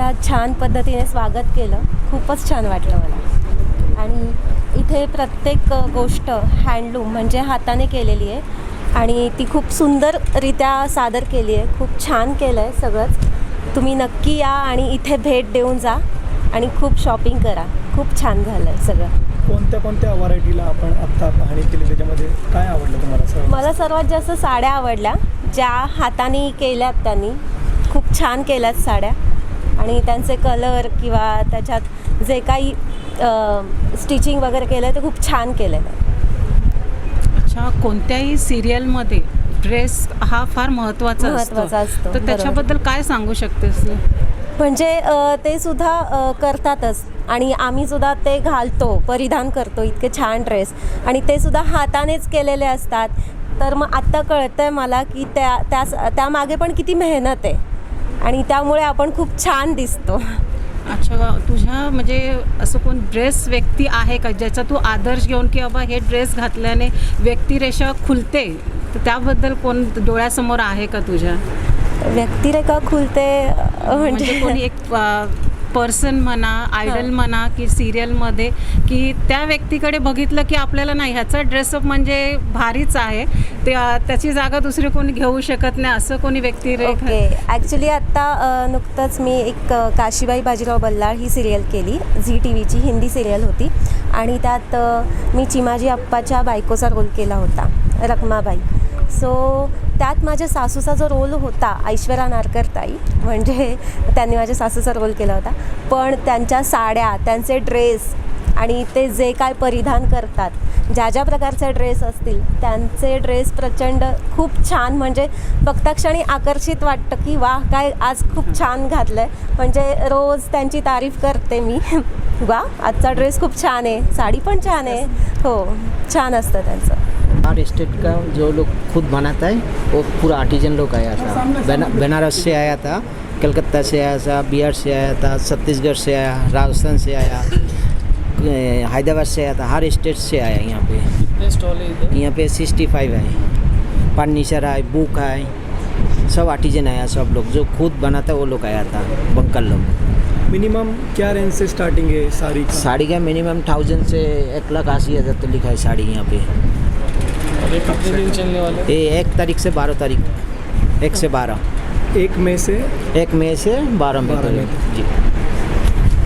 इतक्या छान पद्धतीने स्वागत केलं. खूपच छान वाटलं मला. आणि इथे प्रत्येक गोष्ट हँडलूम म्हणजे हाताने केलेली आहे. आणि ती खूप सुंदररित्या सादर केली आहे. खूप छान केलं आहे सगळंच. तुम्ही नक्की या आणि इथे भेट देऊन जा. आणि खूप शॉपिंग करा. खूप छान झालं आहे सगळं. कोणत्या कोणत्या व्हरायटीला आपण आत्ता पाहणी केली? त्याच्यामध्ये काय आवडलं तुम्हाला मला सर्वात जास्त साड्या आवडल्या. ज्या हाताने केल्यात त्यांनी. खूप छान केल्यात साड्या. आणि त्यांचे कलर किंवा त्याच्यात जे काही स्टिचिंग वगैरे केलं आहे ते खूप छान केलं आहे अच्छा कोणत्याही सिरियलमध्ये ड्रेस हा फार महत्त्वाचा महत्त्वाचा असतो, तर. त्याच्याबद्दल काय सांगू शकतेस? म्हणजे ते सुद्धा करतातच. आणि आम्ही सुद्धा ते घालतो परिधान करतो इतके छान ड्रेस आणि ते सुद्धा हातानेच केलेले असतात. तर मग आत्ता कळतं आहे मला की त्या त्या त्यामागे पण किती मेहनत आहे. आणि त्यामुळे आपण खूप छान दिसतो. अच्छा तुझ्या म्हणजे असं कोण ड्रेस व्यक्ती आहे का? ज्याचा तू आदर्श घेऊन की बाबा हे ड्रेस घातल्याने व्यक्तिरेषा खुलते तर त्याबद्दल कोण डोळ्यासमोर आहे का तुझ्या? व्यक्तिरेखा खुलते अ, म्हणजे कोणी एक पर्सन म्हणा आयडल. म्हणा की सिरियलमध्ये की त्या व्यक्तीकडे बघितलं की आपल्याला नाही. ह्याचा ड्रेसअप म्हणजे भारीच आहे. त्या त्याची जागा दुसरी कोणी घेऊ शकत नाही असं कोणी व्यक्ती ओके. ॲक्च्युली आत्ता नुकतंच मी एक काशीबाई बाजीराव बल्लाळ ही सिरियल केली. झी टी व्हीची हिंदी सिरियल होती. आणि त्यात मी चिमाजी अप्पाच्या बायकोचा रोल केला होता रखमाबाई. सो त्यात माझ्या सासूचा जो रोल होता ऐश्वर्या नारकर ताई म्हणजे त्यांनी माझ्या सासूचा रोल केला होता. पण त्यांच्या साड्या त्यांचे ड्रेस आणि ते जे काय परिधान करतात ज्या ज्या प्रकारचे ड्रेस असतील त्यांचे ड्रेस प्रचंड खूप छान म्हणजे बघताक्षणी आकर्षित वाटतं की वा काय आज खूप छान घातलं आहे म्हणजे रोज त्यांची तारीफ करते मी. वा आजचा ड्रेस खूप छान आहे साडी पण छान आहे. हो छान असतं त्यांचं. हमारे स्टेट का जो लोग खुद बनाता है वो पूरा आर्टिजन लोग आया था बनारस से आया था कलकत्ता से आया था बिहार से आया था छत्तीसगढ़ से आया राजस्थान से आया. हैदराबाद से आया था हर स्टेट से आया यहाँ पे। यहाँ पे सिक्सटी फाइव है। फर्नीचर है बुक है सब आर्टिजन आया सब लोग। जो खुद बनाता है वो लोग आया था बंकल लोग। मिनिमम क्या रेंज से स्टार्टिंग है साड़ी का? साड़ी का मिनिमम थाउज़ेंड से एक लाख अस्सी हज़ार तक लिखा है साड़ी यहाँ पे। और ये कितने दिन चलने वाला? है ये एक तारीख से बारह तारीख एक से बारह। एक मई से? एक मई से बारह मई जी।